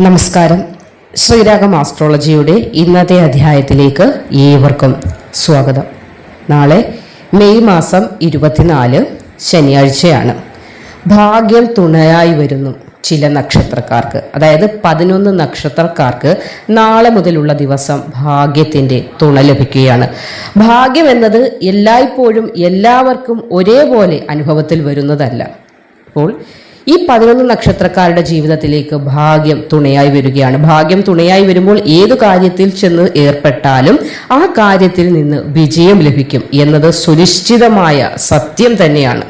നമസ്കാരം. ശ്രീരാഗം ആസ്ട്രോളജിയുടെ ഇന്നത്തെ അധ്യായത്തിലേക്ക് ഏവർക്കും സ്വാഗതം. നാളെ മെയ് മാസം ഇരുപത്തിനാല് ശനിയാഴ്ചയാണ്. ഭാഗ്യം തുണയായി വരുന്നു ചില നക്ഷത്രക്കാർക്ക്. അതായത് പതിനൊന്ന് നക്ഷത്രക്കാർക്ക് നാളെ മുതലുള്ള ദിവസം ഭാഗ്യത്തിന്റെ തുണ ലഭിക്കുകയാണ്. ഭാഗ്യം എന്നത് എല്ലായ്പ്പോഴും എല്ലാവർക്കും ഒരേപോലെ അനുഭവത്തിൽ വരുന്നതല്ല. അപ്പോൾ ഈ പതിനൊന്ന് നക്ഷത്രക്കാരുടെ ജീവിതത്തിലേക്ക് ഭാഗ്യം തുണയായി വരികയാണ്. ഭാഗ്യം തുണയായി വരുമ്പോൾ ഏതു കാര്യത്തിൽ ചെന്ന് ഏർപ്പെട്ടാലും ആ കാര്യത്തിൽ നിന്ന് വിജയം ലഭിക്കും എന്നത് സുനിശ്ചിതമായ സത്യം തന്നെയാണ്.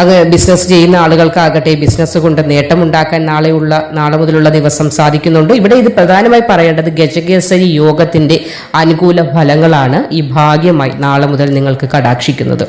അത് ബിസിനസ് ചെയ്യുന്ന ആളുകൾക്കാകട്ടെ ബിസിനസ് കൊണ്ട് നേട്ടമുണ്ടാക്കാൻ നാളെയുള്ള നാളെ മുതലുള്ള ദിവസം സാധിക്കുന്നുണ്ട്. ഇവിടെ ഇത് പ്രധാനമായി പറയേണ്ടത് ഗജകേസരി യോഗത്തിന്റെ അനുകൂല ഫലങ്ങളാണ് ഈ ഭാഗ്യമായി നാളെ മുതൽ നിങ്ങൾക്ക് കടാക്ഷിക്കുന്നത്.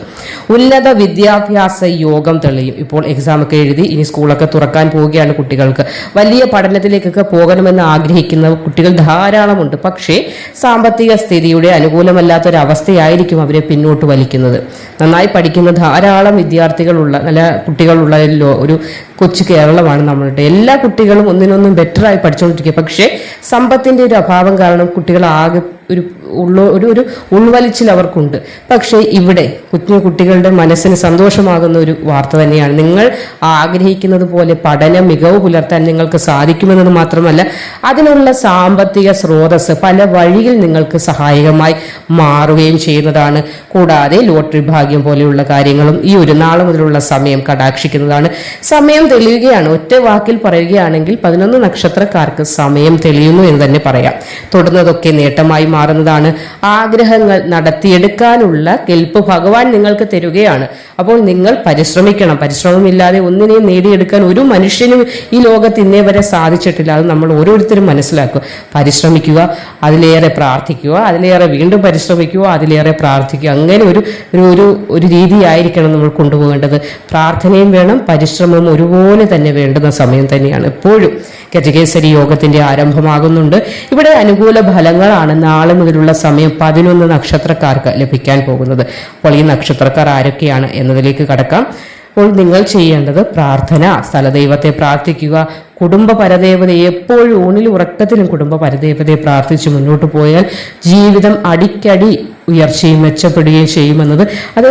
ഉന്നത വിദ്യാഭ്യാസ യോഗം തെളിയും. ഇപ്പോൾ എക്സാം ഒക്കെ എഴുതി ഇനി സ്കൂളൊക്കെ തുറക്കാൻ പോവുകയാണ് കുട്ടികൾക്ക്. വലിയ പഠനത്തിലേക്കൊക്കെ പോകണമെന്ന് ആഗ്രഹിക്കുന്ന കുട്ടികൾ ധാരാളമുണ്ട് പക്ഷേ സാമ്പത്തിക സ്ഥിതിയുടെ അനുകൂലമല്ലാത്തൊരവസ്ഥയായിരിക്കും അവരെ പിന്നോട്ട് വലിക്കുന്നത്. നന്നായി പഠിക്കുന്ന ധാരാളം വിദ്യാർത്ഥികളുള്ള നല്ല കുട്ടികളുള്ള ഒരു കൊച്ചു കേരളമാണ് നമ്മളുടെ. എല്ലാ കുട്ടികളും ഒന്നിനൊന്നും ബെറ്ററായി പഠിച്ചുകൊണ്ടിരിക്കുക പക്ഷേ സമ്പത്തിന്റെ ഒരു അഭാവം കാരണം കുട്ടികൾ ആകെ ഒരു ഉള്ള ഒരു ഒരു ഉൾവലിച്ചിൽ അവർക്കുണ്ട്. പക്ഷേ ഇവിടെ കുഞ്ഞു കുട്ടികളുടെ മനസ്സിന് സന്തോഷമാകുന്ന ഒരു വാർത്ത തന്നെയാണ്. നിങ്ങൾ ആഗ്രഹിക്കുന്നത് പോലെ പഠന മികവ് പുലർത്താൻ നിങ്ങൾക്ക് സാധിക്കുമെന്നത് മാത്രമല്ല അതിനുള്ള സാമ്പത്തിക സ്രോതസ് പല വഴിയിൽ നിങ്ങൾക്ക് സഹായകമായി മാറുകയും ചെയ്യുന്നതാണ്. കൂടാതെ ലോട്ടറി ഭാഗ്യം പോലെയുള്ള കാര്യങ്ങളും ഈ ഒരു നാളെ മുതലുള്ള സമയം കടാക്ഷിക്കുന്നതാണ്. സമയം തെളിയുകയാണ്. ഒറ്റ വാക്കിൽ പറയുകയാണെങ്കിൽ പതിനൊന്ന് നക്ഷത്രക്കാർക്ക് സമയം തെളിയുന്നു എന്ന് തന്നെ പറയാം. തുടർന്നതൊക്കെ നേട്ടമായി മാറുന്നതാണ്. ആഗ്രഹങ്ങൾ നടത്തിയെടുക്കാനുള്ള കെൽപ്പ് ഭഗവാൻ നിങ്ങൾക്ക് തരുകയാണ്. അപ്പോൾ നിങ്ങൾ പരിശ്രമിക്കണം. പരിശ്രമമില്ലാതെ ഒന്നിനെയും നേടിയെടുക്കാൻ ഒരു മനുഷ്യനും ഈ ലോകത്ത് ഇന്നേ വരെ സാധിച്ചിട്ടില്ല. അത് നമ്മൾ ഓരോരുത്തരും മനസ്സിലാക്കുക പരിശ്രമിക്കുക അതിലേറെ പ്രാർത്ഥിക്കുക അതിലേറെ വീണ്ടും പരിശ്രമിക്കുക അതിലേറെ പ്രാർത്ഥിക്കുക. അങ്ങനെ ഒരു ഒരു ഒരു രീതിയായിരിക്കണം നമ്മൾ കൊണ്ടുപോകേണ്ടത്. പ്രാർത്ഥനയും വേണം പരിശ്രമവും ഒരുപോലെ തന്നെ വേണ്ടുന്ന സമയം തന്നെയാണ് എപ്പോഴും ഗജകേസരി യോഗത്തിന്റെ ആരംഭമാകുന്നുണ്ട്. ഇവിടെ അനുകൂല ഫലങ്ങളാണ് നാളെ മുതലുള്ള സമയം പതിനൊന്ന് നക്ഷത്രക്കാർക്ക് ലഭിക്കാൻ പോകുന്നത്. അപ്പോൾ ഈ നക്ഷത്രക്കാർ ആരൊക്കെയാണ് എന്നതിലേക്ക് കടക്കാം. അപ്പോൾ നിങ്ങൾ ചെയ്യേണ്ടത് പ്രാർത്ഥന സ്ഥലദൈവത്തെ പ്രാർത്ഥിക്കുക കുടുംബ പരദേവതയെ എപ്പോഴും ഊണിൽ ഉറക്കത്തിലും കുടുംബ പരദേവതയെ പ്രാർത്ഥിച്ച് മുന്നോട്ട് പോയാൽ ജീവിതം അടിക്കടി ഉയർച്ചയും മെച്ചപ്പെടുകയും ചെയ്യുമെന്നത്. അത്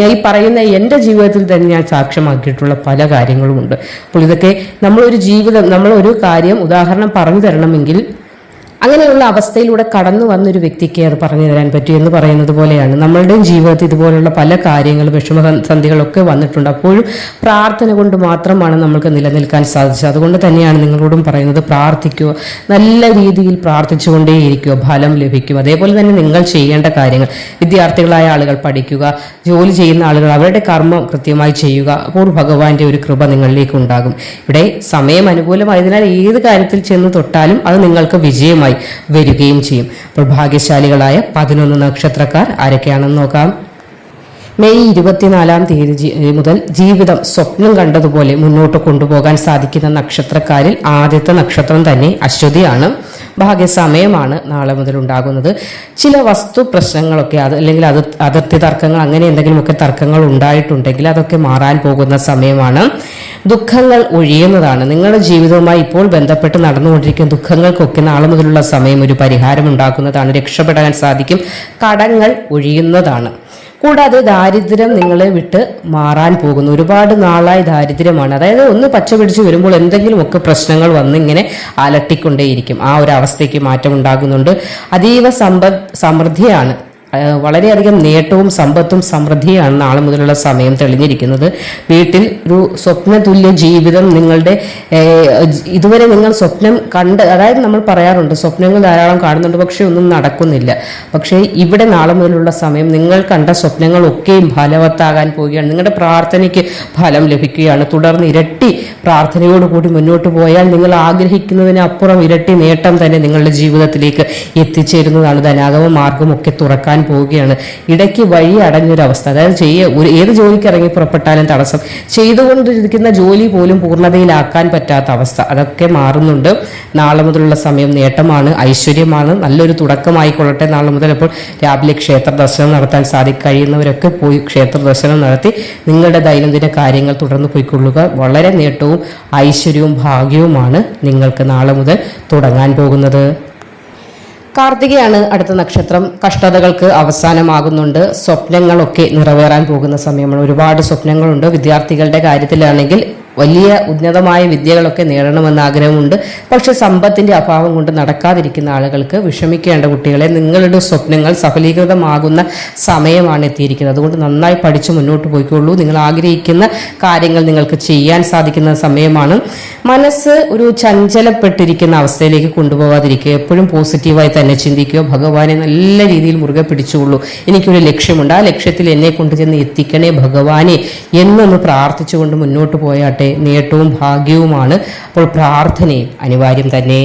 ഞാൻ ഈ പറയുന്ന എന്റെ ജീവിതത്തിൽ തന്നെ ഞാൻ സാക്ഷ്യമാക്കിയിട്ടുള്ള പല കാര്യങ്ങളുമുണ്ട്. അപ്പോൾ ഇതൊക്കെ നമ്മളൊരു ജീവിതം നമ്മളൊരു കാര്യം ഉദാഹരണം പറഞ്ഞു തരണമെങ്കിൽ അങ്ങനെയുള്ള അവസ്ഥയിലൂടെ കടന്നു വന്നൊരു വ്യക്തിക്ക് അത് പറഞ്ഞു തരാൻ പറ്റും എന്ന് പറയുന്നത് പോലെയാണ്. നമ്മളുടെയും ജീവിതത്തിൽ ഇതുപോലുള്ള പല കാര്യങ്ങളും വിഷമസന്ധികളൊക്കെ വന്നിട്ടുണ്ട്. അപ്പോഴും പ്രാർത്ഥന കൊണ്ട് മാത്രമാണ് നമ്മൾക്ക് നിലനിൽക്കാൻ സാധിച്ചത്. അതുകൊണ്ട് തന്നെയാണ് നിങ്ങളോടും പറയുന്നത് പ്രാർത്ഥിക്കുക. നല്ല രീതിയിൽ പ്രാർത്ഥിച്ചുകൊണ്ടേയിരിക്കുക. ഫലം ലഭിക്കും. അതേപോലെ തന്നെ നിങ്ങൾ ചെയ്യേണ്ട കാര്യങ്ങൾ. വിദ്യാർത്ഥികളായ ആളുകൾ പഠിക്കുക. ജോലി ചെയ്യുന്ന ആളുകൾ അവരുടെ കർമ്മം കൃത്യമായി ചെയ്യുക. അപ്പോൾ ഭഗവാന്റെ ഒരു കൃപ നിങ്ങളിലേക്ക് ഉണ്ടാകും. ഇവിടെ സമയം അനുകൂലമായതിനാൽ ഏത് കാര്യത്തിൽ ചെന്ന് തൊട്ടാലും അത് നിങ്ങൾക്ക് വിജയമായി വരികയും ചെയ്യും. അപ്പോൾ ഭാഗ്യശാലികളായ പതിനൊന്ന് നക്ഷത്രക്കാർ ആരൊക്കെയാണെന്ന് നോക്കാം. മെയ് ഇരുപത്തിനാലാം തീയതി മുതൽ ജീവിതം സ്വപ്നം കണ്ടതുപോലെ മുന്നോട്ട് കൊണ്ടുപോകാൻ സാധിക്കുന്ന നക്ഷത്രക്കാരിൽ ആദ്യത്തെ നക്ഷത്രം തന്നെ അശ്വതിയാണ്. ഭാഗ്യസമയമാണ് നാളെ മുതൽ ഉണ്ടാകുന്നത് ചില വസ്തു പ്രശ്നങ്ങളൊക്കെ അത് അല്ലെങ്കിൽ അത് അതിർത്തി തർക്കങ്ങൾ അങ്ങനെ എന്തെങ്കിലുമൊക്കെ തർക്കങ്ങൾ ഉണ്ടായിട്ടുണ്ടെങ്കിൽ അതൊക്കെ മാറാൻ പോകുന്ന സമയമാണ്. ദുഃഖങ്ങൾ ഒഴിയുന്നതാണ്. നിങ്ങളുടെ ജീവിതവുമായി ഇപ്പോൾ ബന്ധപ്പെട്ട് നടന്നുകൊണ്ടിരിക്കുന്ന ദുഃഖങ്ങൾക്കൊക്കെ നാളെ മുതലുള്ള സമയം ഒരു പരിഹാരം ഉണ്ടാക്കുന്നതാണ്. രക്ഷപ്പെടാൻ സാധിക്കും. കടങ്ങൾ ഒഴിയുന്നതാണ്. കൂടാതെ ദാരിദ്ര്യം നിങ്ങളെ വിട്ട് മാറാൻ പോകുന്നു. ഒരുപാട് നാളായി ദാരിദ്ര്യമാണ്. അതായത് ഒന്ന് പച്ച പിടിച്ച് വരുമ്പോൾ എന്തെങ്കിലുമൊക്കെ പ്രശ്നങ്ങൾ വന്ന് ഇങ്ങനെ അലട്ടിക്കൊണ്ടേയിരിക്കും. ആ ഒരു അവസ്ഥയ്ക്ക് മാറ്റം ഉണ്ടാകുന്നുണ്ട് അതീവ സമ്പദ് സമൃദ്ധിയാണ്. വളരെയധികം നേട്ടവും സമ്പത്തും സമൃദ്ധിയാണ് നാളെ മുതലുള്ള സമയം തെളിഞ്ഞിരിക്കുന്നത്. വീട്ടിൽ ഒരു സ്വപ്നതുല്യ ജീവിതം നിങ്ങളുടെ ഇതുവരെ നിങ്ങൾ സ്വപ്നം കണ്ട് അതായത് നമ്മൾ പറയാറുണ്ട് സ്വപ്നങ്ങൾ ധാരാളം കാണുന്നുണ്ട് പക്ഷേ ഒന്നും നടക്കുന്നില്ല. പക്ഷേ ഇവിടെ നാളെ മുതലുള്ള സമയം നിങ്ങൾ കണ്ട സ്വപ്നങ്ങളൊക്കെയും ഫലവത്താകാൻ പോവുകയാണ്. നിങ്ങളുടെ പ്രാർത്ഥനയ്ക്ക് ഫലം ലഭിക്കുകയാണ്. തുടർന്ന് ഇരട്ടി പ്രാർത്ഥനയോടുകൂടി മുന്നോട്ട് പോയാൽ നിങ്ങൾ ആഗ്രഹിക്കുന്നതിനപ്പുറം ഇരട്ടി നേട്ടം തന്നെ നിങ്ങളുടെ ജീവിതത്തിലേക്ക് എത്തിച്ചേരുന്നതാണ്. ധനാഗമ മാർഗമൊക്കെ തുറക്കാൻ പോവുകയാണ്. ഇടയ്ക്ക് വഴി അടഞ്ഞൊരവസ്ഥ. അതായത് ചെയ്യ ഒരു ഏത് ജോലിക്ക് ഇറങ്ങി പുറപ്പെട്ടാലും തടസ്സം. ചെയ്തുകൊണ്ടിരിക്കുന്ന ജോലി പോലും പൂർണതയിലാക്കാൻ പറ്റാത്ത അവസ്ഥ. അതൊക്കെ മാറുന്നുണ്ട്. നാളെ മുതലുള്ള സമയം നേട്ടമാണ് ഐശ്വര്യമാണ്. നല്ലൊരു തുടക്കമായിക്കൊള്ളട്ടെ നാളെ മുതൽ. അപ്പോൾ രാവിലെ ക്ഷേത്ര ദർശനം നടത്താൻ സാധിക്കും. കഴിയുന്നവരൊക്കെ പോയി ക്ഷേത്ര ദർശനം നടത്തി നിങ്ങളുടെ ദൈനംദിന കാര്യങ്ങൾ തുടർന്ന് പോയിക്കൊള്ളുക. വളരെ നേട്ടവും ഐശ്വര്യവും ഭാഗ്യവുമാണ് നിങ്ങൾക്ക് നാളെ മുതൽ തുടങ്ങാൻ പോകുന്നത്. കാർത്തികയാണ് അടുത്ത നക്ഷത്രം. കഷ്ടതകൾക്ക് അവസാനമാകുന്നുണ്ട്. സ്വപ്നങ്ങളൊക്കെ നിറവേറാൻ പോകുന്ന സമയമാണ്. ഒരുപാട് സ്വപ്നങ്ങളുണ്ട്. വിദ്യാർത്ഥികളുടെ കാര്യത്തിലാണെങ്കിൽ വലിയ ഉന്നതമായ വിദ്യകളൊക്കെ നേടണമെന്ന് ആഗ്രഹമുണ്ട്. പക്ഷെ സമ്പത്തിന്റെ അഭാവം കൊണ്ട് നടക്കാതിരിക്കുന്ന ആളുകൾക്ക് വിഷമിക്കേണ്ട കുട്ടികളെ നിങ്ങളുടെ സ്വപ്നങ്ങൾ സഫലീകൃതമാകുന്ന സമയമാണ് എത്തിയിരിക്കുന്നത്. അതുകൊണ്ട് നന്നായി പഠിച്ച് മുന്നോട്ട് പോയിക്കൊള്ളൂ. നിങ്ങൾ ആഗ്രഹിക്കുന്ന കാര്യങ്ങൾ നിങ്ങൾക്ക് ചെയ്യാൻ സാധിക്കുന്ന സമയമാണ്. മനസ്സ് ഒരു ചഞ്ചലപ്പെട്ടിരിക്കുന്ന അവസ്ഥയിലേക്ക് കൊണ്ടുപോകാതിരിക്കുക എപ്പോഴും പോസിറ്റീവായി തന്നെ ചിന്തിക്കുക. ഭഗവാനെ നല്ല രീതിയിൽ മുറുകെ പിടിച്ചുകൊള്ളൂ. എനിക്കൊരു ലക്ഷ്യമുണ്ട്. ആ ലക്ഷ്യത്തിൽ എന്നെ കൊണ്ടുചെന്ന് എത്തിക്കണേ ഭഗവാനെ എന്നൊന്ന് പ്രാർത്ഥിച്ചുകൊണ്ട് മുന്നോട്ട് പോയാട്ടെ. നേട്ടവും ഭാഗ്യവുമാണ് അപ്പോൾ പ്രാർത്ഥനയും അനിവാര്യം തന്നെ.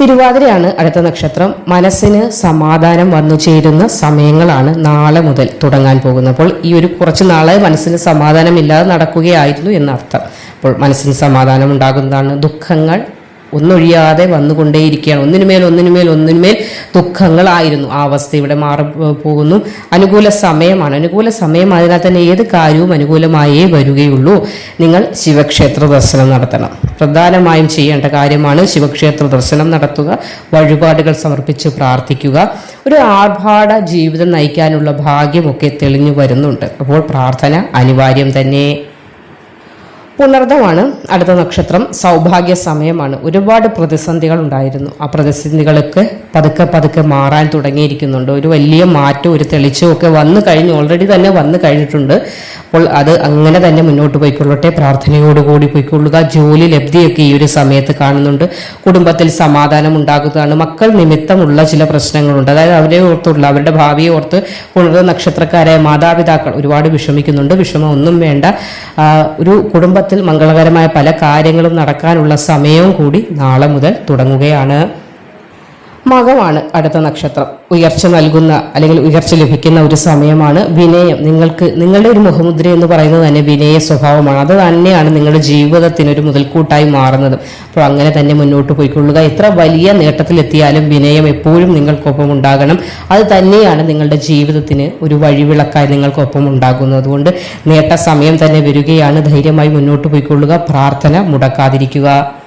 തിരുവാതിരയാണ് അടുത്ത നക്ഷത്രം. മനസ്സിന് സമാധാനം വന്നു ചേരുന്ന സമയങ്ങളാണ് നാളെ മുതൽ തുടങ്ങാൻ പോകുന്നത്. അപ്പോൾ ഈ ഒരു കുറച്ച് നാളെ മനസ്സിന് സമാധാനമില്ലാതെ നടക്കുകയായിരുന്നു എന്നർത്ഥം. അപ്പോൾ മനസ്സിന് സമാധാനം ഉണ്ടാകുന്നതാണ് ദുഃഖങ്ങൾ. ഒന്നൊഴിയാതെ വന്നുകൊണ്ടേയിരിക്കുകയാണ്. ഒന്നിനുമേൽ ഒന്നിനുമേൽ ഒന്നിനുമേൽ ദുഃഖങ്ങളായിരുന്നു. ആ അവസ്ഥ ഇവിടെ മാറി പോകുന്നു. അനുകൂല സമയമാണ്. അനുകൂല സമയം അതിനാൽ തന്നെ ഏത് കാര്യവും അനുകൂലമായേ വരികയുള്ളൂ. നിങ്ങൾ ശിവക്ഷേത്ര ദർശനം നടത്തണം. പ്രധാനമായും ചെയ്യേണ്ട കാര്യമാണ് ശിവക്ഷേത്ര ദർശനം നടത്തുക വഴിപാടുകൾ സമർപ്പിച്ച് പ്രാർത്ഥിക്കുക. ഒരു ആർഭാട ജീവിതം നയിക്കാനുള്ള ഭാഗ്യമൊക്കെ തെളിഞ്ഞു വരുന്നുണ്ട്. അപ്പോൾ പ്രാർത്ഥന അനിവാര്യം തന്നെ. പുണർദമാണ് അടുത്ത നക്ഷത്രം സൗഭാഗ്യ സമയമാണ്. ഒരുപാട് പ്രതിസന്ധികൾ ഉണ്ടായിരുന്നു. ആ പ്രതിസന്ധികളൊക്കെ പതുക്കെ പതുക്കെ മാറാൻ തുടങ്ങിയിരിക്കുന്നുണ്ട്. ഒരു വലിയ മാറ്റം ഒരു തെളിച്ചവും ഒക്കെ വന്നു കഴിഞ്ഞു. ഓൾറെഡി തന്നെ വന്നു കഴിഞ്ഞിട്ടുണ്ട്. അപ്പോൾ അത് അങ്ങനെ തന്നെ മുന്നോട്ട് പോയിക്കൊള്ളട്ടെ. പ്രാർത്ഥനയോടുകൂടി പോയിക്കൊള്ളുക. ജോലി ലബ്ധിയൊക്കെ ഈ ഒരു സമയത്ത് കാണുന്നുണ്ട്. കുടുംബത്തിൽ സമാധാനം ഉണ്ടാകുന്നതാണ്. മക്കൾ നിമിത്തമുള്ള ചില പ്രശ്നങ്ങളുണ്ട്. അതായത് അവരെ ഓർത്തുള്ള അവരുടെ ഭാവിയെ ഓർത്ത് പുണർന്ന നക്ഷത്രക്കാരായ മാതാപിതാക്കൾ ഒരുപാട് വിഷമിക്കുന്നുണ്ട്. വിഷമം ഒന്നും വേണ്ട. ഒരു ഒരു കുടുംബത്തിൽ മംഗളകരമായ പല കാര്യങ്ങളും നടക്കാനുള്ള സമയവും കൂടി നാളെ മുതൽ തുടങ്ങുകയാണ്. മകമാണ് അടുത്ത നക്ഷത്രം. ഉയർച്ച നൽകുന്ന അല്ലെങ്കിൽ ഉയർച്ച ലഭിക്കുന്ന ഒരു സമയമാണ് വിനയം. നിങ്ങൾക്ക് നിങ്ങളുടെ ഒരു മുഖമുദ്ര എന്ന് പറയുന്നത് തന്നെ വിനയ സ്വഭാവമാണ്. അത് തന്നെയാണ് നിങ്ങളുടെ ജീവിതത്തിന് ഒരു മുതൽക്കൂട്ടായി മാറുന്നത്. അപ്പോൾ അങ്ങനെ തന്നെ മുന്നോട്ട് പോയിക്കൊള്ളുക. എത്ര വലിയ നേട്ടത്തിലെത്തിയാലും വിനയം എപ്പോഴും നിങ്ങൾക്കൊപ്പം ഉണ്ടാകണം. അത് തന്നെയാണ് നിങ്ങളുടെ ജീവിതത്തിന് ഒരു വഴിവിളക്കായി നിങ്ങൾക്കൊപ്പം ഉണ്ടാകുന്നത്. അതുകൊണ്ട് നേട്ട സമയം തന്നെ വരികയാണ്. ധൈര്യമായി മുന്നോട്ട് പോയിക്കൊള്ളുക. പ്രാർത്ഥന മുടക്കാതിരിക്കുക.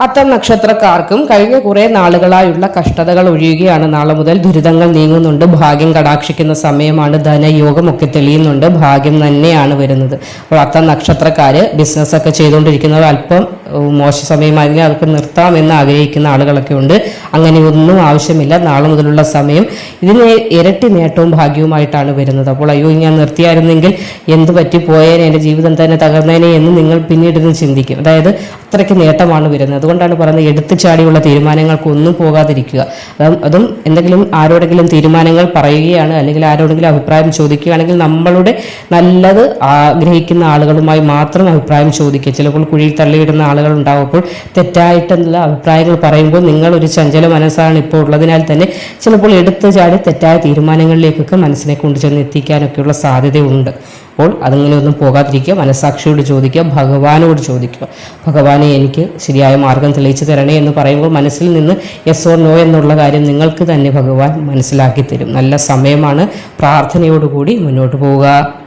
അത്തം നക്ഷത്രക്കാർക്കും കഴിഞ്ഞ കുറെ നാളുകളായുള്ള കഷ്ടതകൾ ഒഴിയുകയാണ്. നാളെ മുതൽ ദുരിതങ്ങൾ നീങ്ങുന്നുണ്ട്. ഭാഗ്യം കടാക്ഷിക്കുന്ന സമയമാണ്. ധനയോഗമൊക്കെ തെളിയുന്നുണ്ട്. ഭാഗ്യം തന്നെയാണ് വരുന്നത്. അപ്പോൾ അത്തം നക്ഷത്രക്കാര് ബിസിനസ് ഒക്കെ ചെയ്തുകൊണ്ടിരിക്കുന്നവർ അല്പം മോശ സമയമായിരുന്നെങ്കിൽ അതൊക്കെ നിർത്താമെന്ന് ആഗ്രഹിക്കുന്ന ആളുകളൊക്കെ ഉണ്ട്. അങ്ങനെ ഒന്നും ആവശ്യമില്ല. നാളെ മുതലുള്ള സമയം ഇതിന് ഇരട്ടി നേട്ടവും ഭാഗ്യവുമായിട്ടാണ് വരുന്നത്. അപ്പോൾ അയ്യോ ഞാൻ നിർത്തിയായിരുന്നെങ്കിൽ എന്ത് പറ്റിപ്പോയേനെ എന്റെ ജീവിതം തന്നെ തകർന്നേനെ എന്ന് നിങ്ങൾ പിന്നീട് ഇത് ചിന്തിക്കും. അതായത് അത്രയ്ക്ക് നേട്ടമാണ് വരുന്നത്. അതുകൊണ്ടാണ് പറയുന്നത് എടുത്തു ചാടിയുള്ള തീരുമാനങ്ങൾക്കൊന്നും പോകാതിരിക്കുക. അതും അതും എന്തെങ്കിലും ആരോടെങ്കിലും തീരുമാനങ്ങൾ പറയുകയാണ് അല്ലെങ്കിൽ ആരോടെങ്കിലും അഭിപ്രായം ചോദിക്കുകയാണെങ്കിൽ നമ്മളുടെ നല്ലത് ആഗ്രഹിക്കുന്ന ആളുകളുമായി മാത്രം അഭിപ്രായം ചോദിക്കുക. ചിലപ്പോൾ കുഴിയിൽ തള്ളിയിടുന്ന ആളുകൾ ഉണ്ടാവും ഉണ്ടാകുമ്പോൾ തെറ്റായിട്ടുള്ള അഭിപ്രായങ്ങൾ പറയുമ്പോൾ നിങ്ങളൊരു ചഞ്ചല മനസ്സാണ് ഇപ്പോൾ ഉള്ളതിനാൽ തന്നെ ചിലപ്പോൾ എടുത്തു ചാടി തെറ്റായ തീരുമാനങ്ങളിലേക്കൊക്കെ മനസ്സിനെ കൊണ്ടുചെന്ന് എത്തിക്കാനൊക്കെയുള്ള സാധ്യതയുണ്ട്. അപ്പോൾ അതിങ്ങനെ ഒന്നും പോകാതിരിക്കുക മനസ്സാക്ഷിയോട് ചോദിക്കുക ഭഗവാനോട് ചോദിക്കുക. ഭഗവാനെ എനിക്ക് ശരിയായ മാർഗം തെളിയിച്ചു തരണേ എന്ന് പറയുമ്പോൾ മനസ്സിൽ നിന്ന് യെസ് ഓർ നോ എന്നുള്ള കാര്യം നിങ്ങൾക്ക് തന്നെ ഭഗവാൻ മനസ്സിലാക്കി തരും നല്ല സമയമാണ്. പ്രാർത്ഥനയോടുകൂടി മുന്നോട്ട് പോവുക.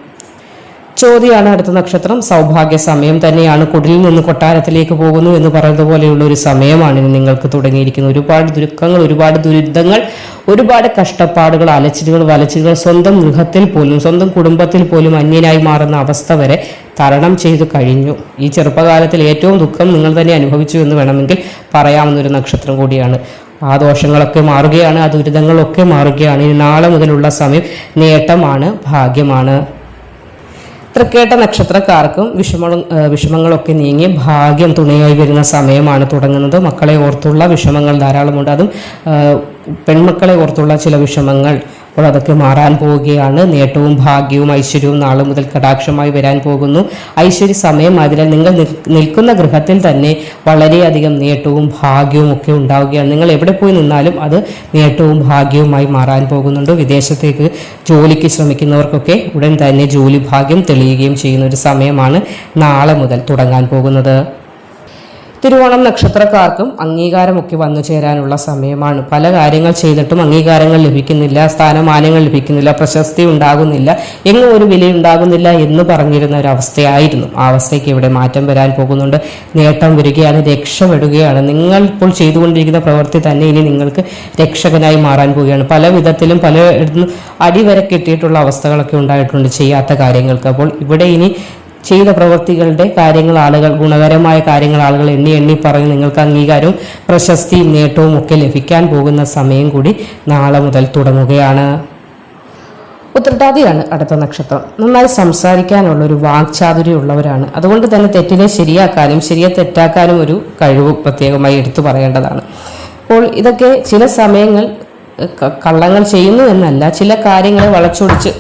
ചോദ്യമാണ് അടുത്ത നക്ഷത്രം. സൗഭാഗ്യ സമയം തന്നെയാണ്. കുടിലിൽ നിന്ന് കൊട്ടാരത്തിലേക്ക് പോകുന്നു എന്ന് പറയുന്നത് പോലെയുള്ള ഒരു സമയമാണ് നിങ്ങൾക്ക് തുടങ്ങിയിരിക്കുന്നത്. ഒരുപാട് ദുഃഖങ്ങൾ ഒരുപാട് ദുരിതങ്ങൾ ഒരുപാട് കഷ്ടപ്പാടുകൾ അലച്ചിലുകൾ വലച്ചിലുകൾ സ്വന്തം ഗൃഹത്തിൽ പോലും സ്വന്തം കുടുംബത്തിൽ പോലും അന്യനായി മാറുന്ന അവസ്ഥ വരെ തരണം ചെയ്തു കഴിഞ്ഞു. ഈ ചെറുപ്പകാലത്തിൽ ഏറ്റവും ദുഃഖം നിങ്ങൾ തന്നെ അനുഭവിച്ചു എന്ന് വേണമെങ്കിൽ പറയാവുന്ന ഒരു നക്ഷത്രം കൂടിയാണ്. ആ ദോഷങ്ങളൊക്കെ മാറുകയാണ് ആ ദുരിതങ്ങളൊക്കെ മാറുകയാണ്. ഇനി നാളെ മുതലുള്ള സമയം നേട്ടമാണ് ഭാഗ്യമാണ്. തൃക്കേട്ട നക്ഷത്രക്കാർക്കും വിഷമ വിഷമങ്ങളൊക്കെ നീങ്ങി ഭാഗ്യം തുണയായി വരുന്ന സമയമാണ് തുടങ്ങുന്നത്. മക്കളെ ഓർത്തുള്ള വിഷമങ്ങൾ ധാരാളമുണ്ട്. അതും പെൺമക്കളെ ഓർത്തുള്ള ചില വിഷമങ്ങൾ. അപ്പോൾ അതൊക്കെ മാറാൻ പോവുകയാണ്. നേട്ടവും ഭാഗ്യവും ഐശ്വര്യവും നാളെ മുതൽ കടാക്ഷമായി വരാൻ പോകുന്നു. ഐശ്വര്യ സമയം അതിനാൽ നിങ്ങൾ നിൽക്കുന്ന ഗൃഹത്തിൽ തന്നെ വളരെയധികം നേട്ടവും ഭാഗ്യവും ഒക്കെ ഉണ്ടാവുകയാണ്. നിങ്ങൾ എവിടെ പോയി നിന്നാലും അത് നേട്ടവും ഭാഗ്യവുമായി മാറാൻ പോകുന്നുണ്ട്. വിദേശത്തേക്ക് ജോലിക്ക് ശ്രമിക്കുന്നവർക്കൊക്കെ ഉടൻ തന്നെ ജോലി ഭാഗ്യം തെളിയുകയും ചെയ്യുന്ന ഒരു സമയമാണ് നാളെ മുതൽ തുടങ്ങാൻ പോകുന്നത്. തിരുവോണം നക്ഷത്രക്കാർക്കും അംഗീകാരമൊക്കെ വന്നു ചേരാനുള്ള സമയമാണ്. പല കാര്യങ്ങൾ ചെയ്തിട്ടും അംഗീകാരങ്ങൾ ലഭിക്കുന്നില്ല സ്ഥാനമാനങ്ങൾ ലഭിക്കുന്നില്ല പ്രശസ്തി ഉണ്ടാകുന്നില്ല എങ്ങും ഒരു വില ഉണ്ടാകുന്നില്ല എന്ന് പറഞ്ഞിരുന്ന ഒരു അവസ്ഥയായിരുന്നു ആ അവസ്ഥയ്ക്ക് ഇവിടെ മാറ്റം വരാൻ പോകുന്നുണ്ട്. നേട്ടം വരികയാണ് രക്ഷപ്പെടുകയാണ് നിങ്ങൾ ഇപ്പോൾ ചെയ്തുകൊണ്ടിരിക്കുന്ന പ്രവൃത്തി തന്നെ ഇനി നിങ്ങൾക്ക് രക്ഷകനായി മാറാൻ പോവുകയാണ്. പല വിധത്തിലും പല അടിവരെ കിട്ടിയിട്ടുള്ള അവസ്ഥകളൊക്കെ ഉണ്ടായിട്ടുണ്ട്. ചെയ്യാത്ത കാര്യങ്ങൾക്ക് അപ്പോൾ ഇവിടെ ഇനി ചെയ്ത പ്രവൃത്തികളുടെ കാര്യങ്ങൾ ആളുകൾ ഗുണകരമായ കാര്യങ്ങൾ ആളുകൾ എണ്ണി എണ്ണി പറഞ്ഞ് നിങ്ങൾക്ക് അംഗീകാരവും പ്രശസ്തിയും നേട്ടവും ഒക്കെ ലഭിക്കാൻ പോകുന്ന സമയം കൂടി നാളെ മുതൽ തുടങ്ങുകയാണ്. ഉത്രട്ടാതിയാണ് അടുത്ത നക്ഷത്രം. നന്നായി സംസാരിക്കാനുള്ള ഒരു വാക്ചാതുര്യമുള്ളവരാണ് അതുകൊണ്ട് തന്നെ തെറ്റിനെ ശരിയാക്കാനും ശരിയെ തെറ്റാക്കാനും ഒരു കഴിവ് പ്രത്യേകമായി എടുത്തു പറയേണ്ടതാണ്. അപ്പോൾ ഇതൊക്കെ ചില സമയങ്ങൾ കള്ളങ്ങൾ ചെയ്യുന്നു എന്നല്ല ചില കാര്യങ്ങളെ വളച്ചൊടിച്ച്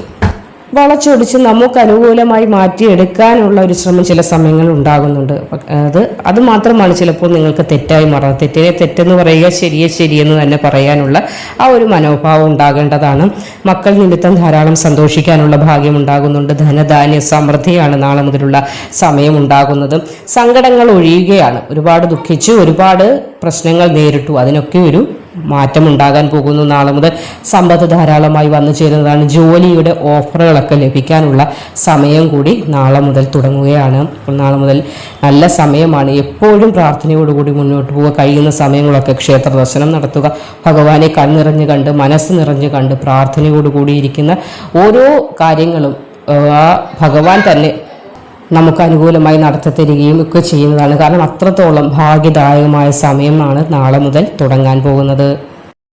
വളച്ചൊടിച്ച് നമുക്ക് അനുകൂലമായി മാറ്റിയെടുക്കാനുള്ള ഒരു ശ്രമം ചില സമയങ്ങൾ ഉണ്ടാകുന്നുണ്ട്. അത് അത് മാത്രമാണ് ചിലപ്പോൾ നിങ്ങൾക്ക് തെറ്റായി മാറുന്നത് തെറ്റിനെ തെറ്റെന്ന് പറയുക ശരിയെ ശരിയെന്ന് തന്നെ പറയാനുള്ള ആ ഒരു മനോഭാവം ഉണ്ടാകേണ്ടതാണ്. മക്കൾ നിമിത്തം ധാരാളം സന്തോഷിക്കാനുള്ള ഭാഗ്യം ഉണ്ടാകുന്നുണ്ട്. ധനധാന്യ സമൃദ്ധിയാണ് നാളെ മുതലുള്ള സമയം ഉണ്ടാകുന്നത്. സങ്കടങ്ങൾ ഒഴിയുകയാണ്. ഒരുപാട് ദുഃഖിച്ചു ഒരുപാട് പ്രശ്നങ്ങൾ നേരിട്ടു. അതിനൊക്കെ ഒരു മാറ്റം ഉണ്ടാകാൻ പോകുന്നു. നാളെ മുതൽ സമ്പത്ത് ധാരാളമായി വന്നു ചേരുന്നതാണ് ജോലിയുടെ ഓഫറുകളൊക്കെ ലഭിക്കാനുള്ള സമയം കൂടി നാളെ മുതൽ തുടങ്ങുകയാണ്. നാളെ മുതൽ നല്ല സമയമാണ്. എപ്പോഴും പ്രാർത്ഥനയോടുകൂടി മുന്നോട്ട് പോവുക. കഴിയുന്ന സമയങ്ങളൊക്കെ ക്ഷേത്ര ദർശനം നടത്തുക. ഭഗവാനെ കണ്ണിറഞ്ഞ് കണ്ട് മനസ്സ് നിറഞ്ഞ് കണ്ട് പ്രാർത്ഥനയോടുകൂടി ഇരിക്കുന്ന ഓരോ കാര്യങ്ങളും ആ ഭഗവാൻ തന്നെ നമുക്ക് അനുകൂലമായി നടത്തിത്തരികയും ഒക്കെ ചെയ്യുന്നതാണ്. കാരണം അത്രത്തോളം ഭാഗ്യദായകമായ സമയമാണ് നാളെ മുതൽ തുടങ്ങാൻ പോകുന്നത്.